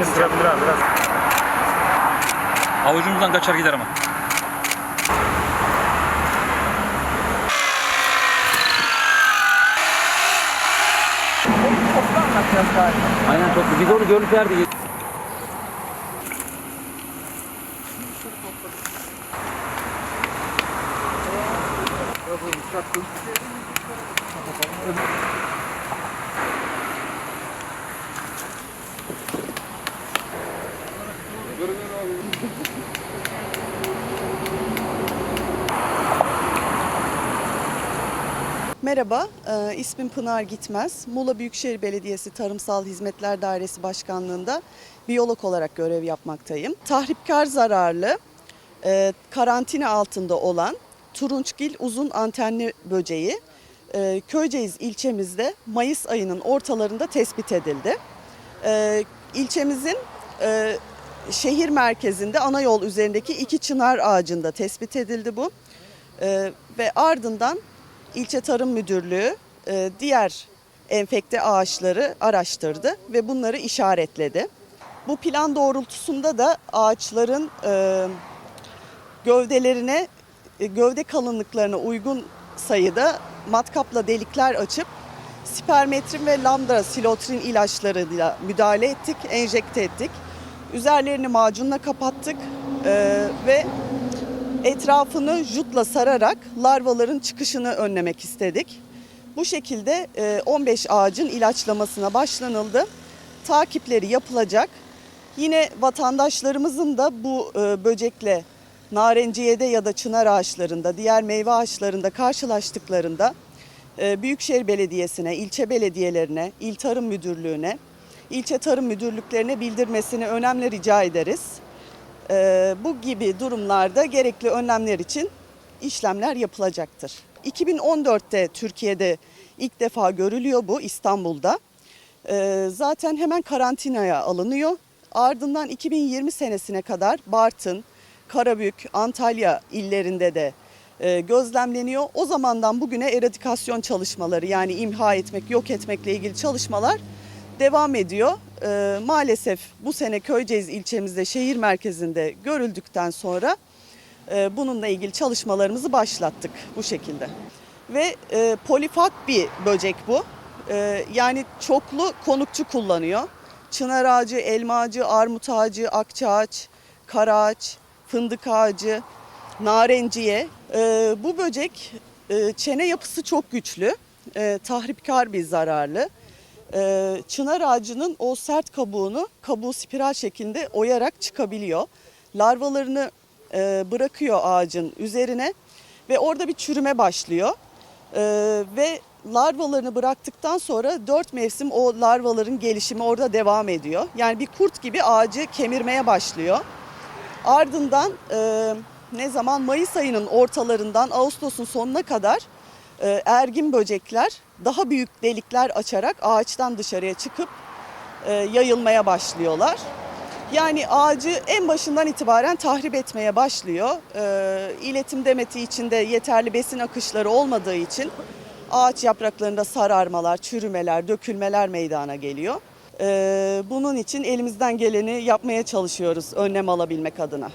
Elini sıçrabilir abi biraz. Avucumuzdan kaçar gider ama. Aynen çok. Biz onu görüp verdik. Merhaba, e, ismim Pınar Gitmez. Muğla Büyükşehir Belediyesi Tarımsal Hizmetler Dairesi Başkanlığı'nda biyolog olarak görev yapmaktayım. Tahripkar zararlı, e, karantina altında olan turunçgil uzun antenli böceği e, Köyceğiz ilçemizde Mayıs ayının ortalarında tespit edildi. E, ilçemizin e, şehir merkezinde ana yol üzerindeki iki çınar ağacında tespit edildi bu. E, ve ardından İlçe Tarım Müdürlüğü e, diğer enfekte ağaçları araştırdı ve bunları işaretledi. Bu plan doğrultusunda da ağaçların e, gövdelerine, e, gövde kalınlıklarına uygun sayıda matkapla delikler açıp spermetrin ve lambda silotrin ilaçlarıyla müdahale ettik, enjekte ettik. Üzerlerini macunla kapattık e, ve etrafını jutla sararak larvaların çıkışını önlemek istedik. Bu şekilde e, 15 ağacın ilaçlamasına başlanıldı. Takipleri yapılacak. Yine vatandaşlarımızın da bu e, böcekle narenciyede ya da çınar ağaçlarında, diğer meyve ağaçlarında karşılaştıklarında e, Büyükşehir Belediyesi'ne, ilçe belediyelerine, İl Tarım Müdürlüğü'ne, ilçe tarım müdürlüklerine bildirmesini önemli rica ederiz. Ee, bu gibi durumlarda gerekli önlemler için işlemler yapılacaktır. 2014'te Türkiye'de ilk defa görülüyor bu İstanbul'da. Ee, zaten hemen karantinaya alınıyor. Ardından 2020 senesine kadar Bartın, Karabük, Antalya illerinde de e, gözlemleniyor. O zamandan bugüne eradikasyon çalışmaları yani imha etmek, yok etmekle ilgili çalışmalar devam ediyor. Ee, maalesef bu sene Köyceğiz ilçemizde şehir merkezinde görüldükten sonra e, bununla ilgili çalışmalarımızı başlattık bu şekilde. Ve e, polifak bir böcek bu. E, yani çoklu konukçu kullanıyor. Çınar ağacı, elma ağacı, armut ağacı, akçaağaç, karaağaç, fındık ağacı, narenciye. E, bu böcek e, çene yapısı çok güçlü, e, tahripkar bir zararlı. Ee, çınar ağacının o sert kabuğunu kabuğu spiral şeklinde oyarak çıkabiliyor. Larvalarını e, bırakıyor ağacın üzerine ve orada bir çürüme başlıyor. Ee, ve larvalarını bıraktıktan sonra dört mevsim o larvaların gelişimi orada devam ediyor. Yani bir kurt gibi ağacı kemirmeye başlıyor. Ardından e, ne zaman Mayıs ayının ortalarından Ağustos'un sonuna kadar e, ergin böcekler daha büyük delikler açarak ağaçtan dışarıya çıkıp e, yayılmaya başlıyorlar. Yani ağacı en başından itibaren tahrip etmeye başlıyor. E, iletim demeti içinde yeterli besin akışları olmadığı için ağaç yapraklarında sararmalar, çürümeler, dökülmeler meydana geliyor. E, bunun için elimizden geleni yapmaya çalışıyoruz önlem alabilmek adına.